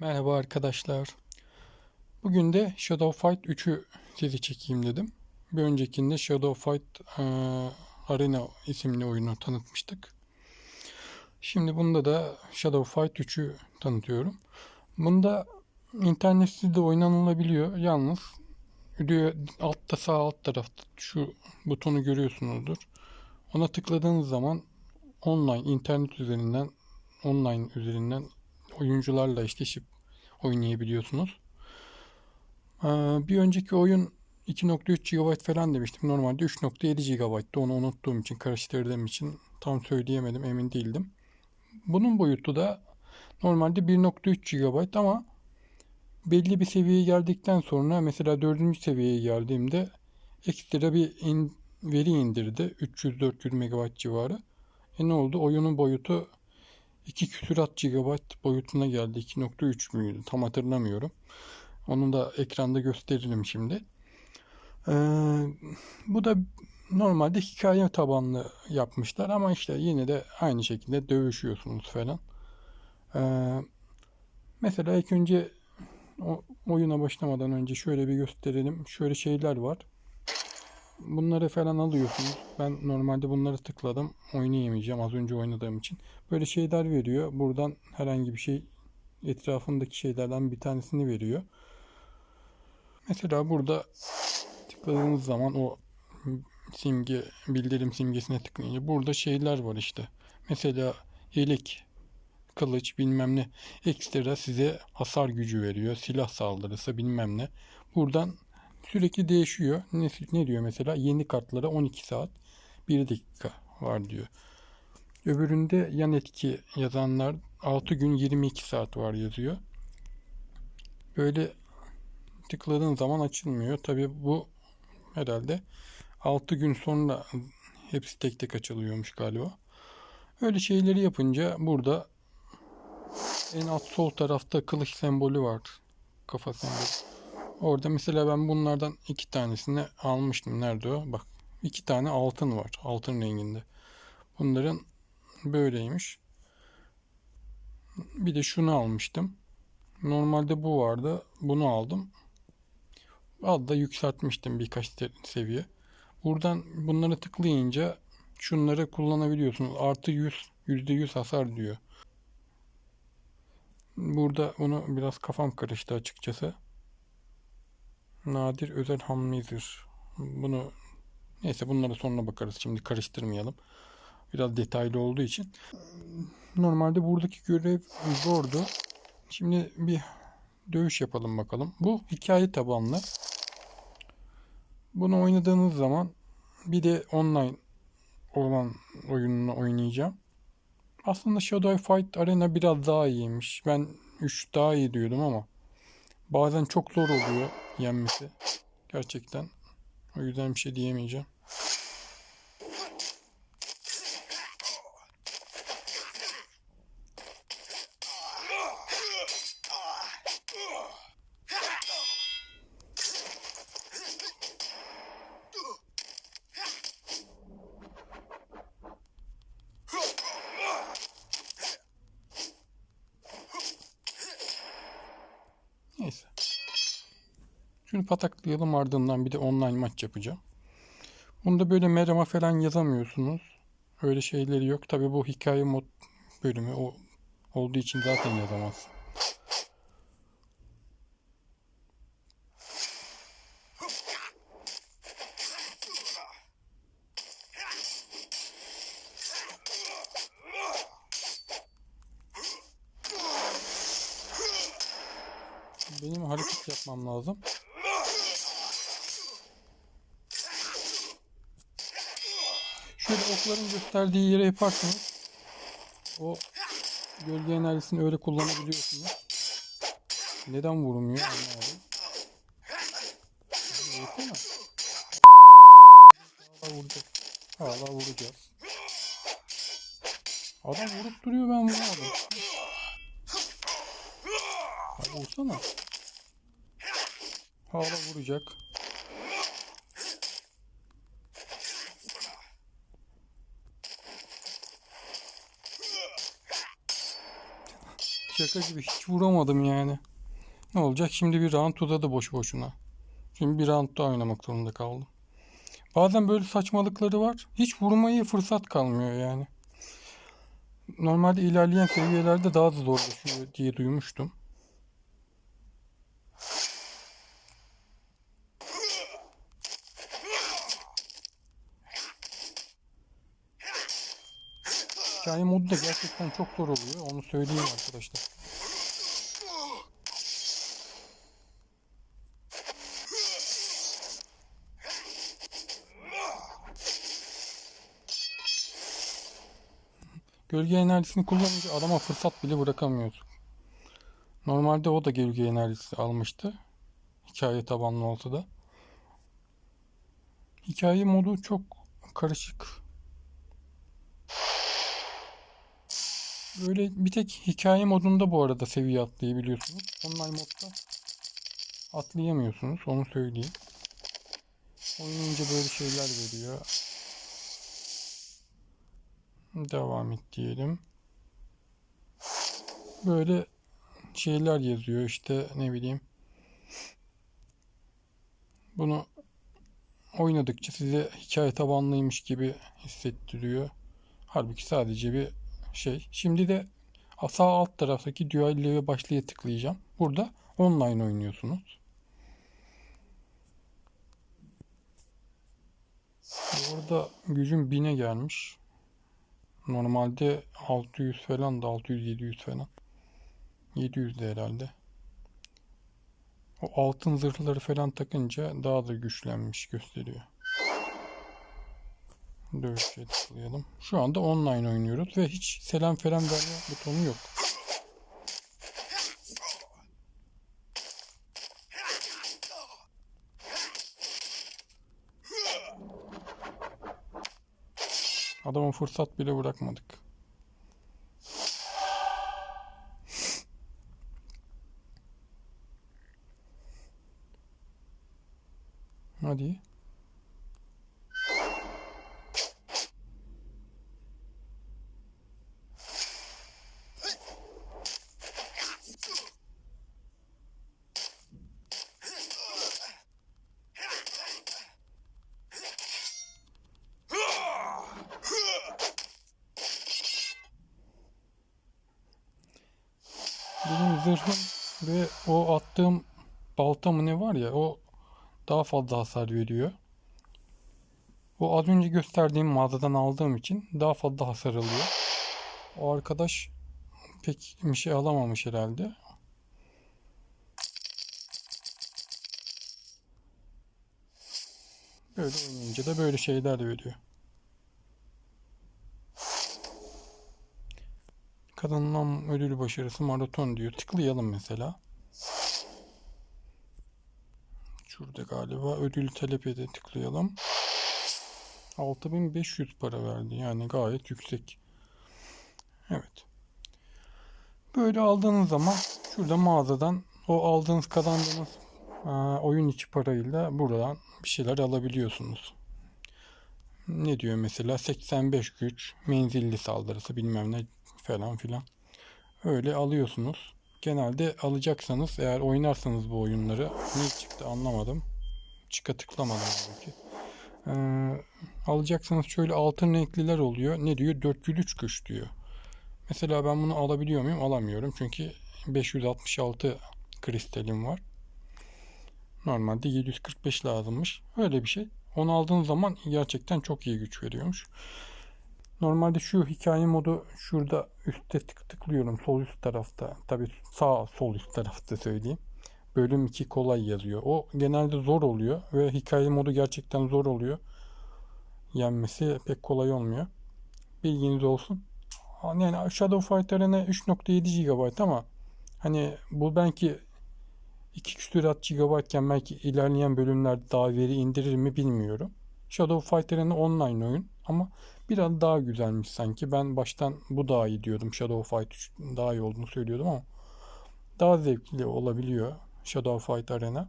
Merhaba arkadaşlar. Bugün de Shadow Fight 3'ü size çekeyim dedim. Bir öncekinde Shadow Fight eee, Arena isimli oyunu tanıtmıştık. Şimdi bunda da Shadow Fight 3'ü tanıtıyorum. Bunda internetsiz de oynanılabiliyor. Yalnız video altta sağ alt tarafta şu butonu görüyorsunuzdur. Ona tıkladığınız zaman online internet üzerinden online üzerinden oyuncularla eşleşip oynayabiliyorsunuz. Ee, bir önceki oyun 2.3 GB falan demiştim. Normalde 3.7 GB'tı. Onu unuttuğum için, karıştırdığım için tam söyleyemedim, emin değildim. Bunun boyutu da normalde 1.3 GB ama belli bir seviyeye geldikten sonra mesela 4. seviyeye geldiğimde ekstra bir in- veri indirdi. 300-400 MB civarı. E ne oldu? Oyunun boyutu 2 küsurat GB boyutuna geldi. 2.3 müydü? Tam hatırlamıyorum. Onu da ekranda gösteririm şimdi. Ee, bu da normalde hikaye tabanlı yapmışlar ama işte yine de aynı şekilde dövüşüyorsunuz falan. Ee, mesela ilk önce o oyuna başlamadan önce şöyle bir gösterelim. Şöyle şeyler var. Bunları falan alıyorsunuz. Ben normalde bunları tıkladım. Oynayamayacağım az önce oynadığım için. Böyle şeyler veriyor. Buradan herhangi bir şey etrafındaki şeylerden bir tanesini veriyor. Mesela burada tıkladığınız zaman o simge bildirim simgesine tıklayınca burada şeyler var işte. Mesela yelek, kılıç bilmem ne ekstra size hasar gücü veriyor. Silah saldırısı bilmem ne. Buradan sürekli değişiyor. Ne, ne diyor mesela? Yeni kartlara 12 saat 1 dakika var diyor. Öbüründe yan etki yazanlar 6 gün 22 saat var yazıyor. Böyle tıkladığın zaman açılmıyor. Tabi bu herhalde 6 gün sonra hepsi tek tek açılıyormuş galiba. Öyle şeyleri yapınca burada en alt sol tarafta kılıç sembolü var. Kafa sembolü. Orada mesela ben bunlardan iki tanesini almıştım. Nerede o? Bak iki tane altın var. Altın renginde. Bunların böyleymiş. Bir de şunu almıştım. Normalde bu vardı. Bunu aldım. Az da yükseltmiştim birkaç seviye. Buradan bunları tıklayınca şunları kullanabiliyorsunuz. Artı 100, %100 hasar diyor. Burada bunu biraz kafam karıştı açıkçası. Nadir özel hamledir. Bunu neyse bunlara sonra bakarız. Şimdi karıştırmayalım. Biraz detaylı olduğu için. Normalde buradaki görev zordu. Şimdi bir dövüş yapalım bakalım. Bu hikaye tabanlı. Bunu oynadığınız zaman bir de online olan oyununu oynayacağım. Aslında Shadow Fight Arena biraz daha iyiymiş. Ben 3 daha iyi diyordum ama bazen çok zor oluyor yenmesi. Gerçekten. O yüzden bir şey diyemeyeceğim. Şunu pataklayalım ardından bir de online maç yapacağım. Bunda böyle merhaba falan yazamıyorsunuz. Öyle şeyleri yok. Tabi bu hikaye mod bölümü o olduğu için zaten yazamaz. Benim hareket yapmam lazım. Şöyle okların gösterdiği yere yaparsanız o gölge enerjisini öyle kullanabiliyorsunuz. Neden vurmuyor anlamadım. Hala vuracak. Hala vuracağız. Adam vurup duruyor ben vuramadım. Hadi vursana. Hala vuracak. Şaka gibi hiç vuramadım yani. Ne olacak? Şimdi bir round uzadı boşu boşuna. Şimdi bir round daha oynamak zorunda kaldım. Bazen böyle saçmalıkları var. Hiç vurmayı fırsat kalmıyor yani. Normalde ilerleyen seviyelerde daha da zorlaşıyor diye duymuştum. Hikaye modu da gerçekten çok zor oluyor. Onu söyleyeyim arkadaşlar. Gölge enerjisini kullanınca adama fırsat bile bırakamıyorsun. Normalde o da gölge enerjisi almıştı. Hikaye tabanlı olsa da. Hikaye modu çok karışık. Böyle bir tek hikaye modunda bu arada seviye atlayabiliyorsunuz. Online modda atlayamıyorsunuz. Onu söyleyeyim. Oynayınca böyle şeyler veriyor. Devam et diyelim. Böyle şeyler yazıyor işte ne bileyim. Bunu oynadıkça size hikaye tabanlıymış gibi hissettiriyor. Halbuki sadece bir şey. Şimdi de sağ alt taraftaki düellere başlaya tıklayacağım. Burada online oynuyorsunuz. Orada gücüm 1000'e gelmiş. Normalde 600 falan da 600-700 falan. 700 de herhalde. O altın zırhları falan takınca daha da güçlenmiş gösteriyor. Dövüşe tıklayalım. Şu anda online oynuyoruz ve hiç selam falan verme butonu yok. Adama fırsat bile bırakmadık. Hadi. Benim zırhım ve o attığım balta mı ne var ya o daha fazla hasar veriyor. O az önce gösterdiğim mağazadan aldığım için daha fazla hasar alıyor. O arkadaş pek bir şey alamamış herhalde. Böyle oynayınca da böyle şeyler veriyor. Kazanılan ödül başarısı maraton diyor. Tıklayalım mesela. Şurada galiba ödül talep ede tıklayalım. 6500 para verdi. Yani gayet yüksek. Evet. Böyle aldığınız zaman şurada mağazadan o aldığınız kazandığınız oyun içi parayla buradan bir şeyler alabiliyorsunuz. Ne diyor mesela 85 güç, menzilli saldırısı bilmem ne falan filan. Öyle alıyorsunuz. Genelde alacaksanız eğer oynarsanız bu oyunları ne çıktı anlamadım. Çıka tıklamadım belki. Ee, alacaksanız şöyle altın renkliler oluyor. Ne diyor? 403 güç diyor. Mesela ben bunu alabiliyor muyum? Alamıyorum. Çünkü 566 kristalim var. Normalde 745 lazımmış. Öyle bir şey. Onu aldığın zaman gerçekten çok iyi güç veriyormuş. Normalde şu hikaye modu şurada üstte tık tıklıyorum sol üst tarafta. Tabi sağ sol üst tarafta söyleyeyim. Bölüm 2 kolay yazıyor. O genelde zor oluyor ve hikaye modu gerçekten zor oluyor. Yenmesi pek kolay olmuyor. Bilginiz olsun. Yani Shadow Fight Arena 3.7 GB ama hani bu belki 2 küsurat GB iken belki ilerleyen bölümlerde daha veri indirir mi bilmiyorum. Shadow Fight Arena online oyun ama biraz daha güzelmiş sanki. Ben baştan bu daha iyi diyordum. Shadow Fight 3 daha iyi olduğunu söylüyordum ama daha zevkli olabiliyor Shadow Fight Arena.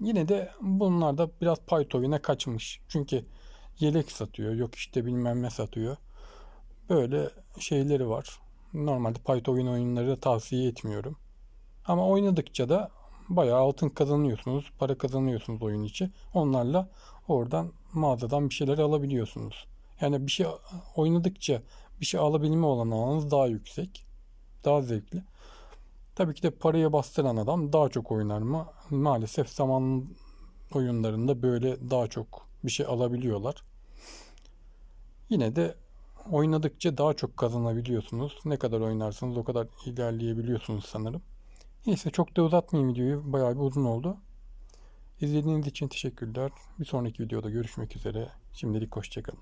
Yine de bunlar da biraz Python'a kaçmış. Çünkü yelek satıyor. Yok işte bilmem ne satıyor. Böyle şeyleri var. Normalde oyun oyunları da tavsiye etmiyorum. Ama oynadıkça da bayağı altın kazanıyorsunuz, para kazanıyorsunuz oyun içi. Onlarla oradan mağazadan bir şeyler alabiliyorsunuz. Yani bir şey oynadıkça bir şey alabilme olanağınız daha yüksek. Daha zevkli. Tabii ki de paraya bastıran adam daha çok oynar mı? Maalesef zaman oyunlarında böyle daha çok bir şey alabiliyorlar. Yine de oynadıkça daha çok kazanabiliyorsunuz. Ne kadar oynarsanız o kadar ilerleyebiliyorsunuz sanırım. Neyse çok da uzatmayayım videoyu. Bayağı bir uzun oldu. İzlediğiniz için teşekkürler. Bir sonraki videoda görüşmek üzere. Şimdilik hoşçakalın.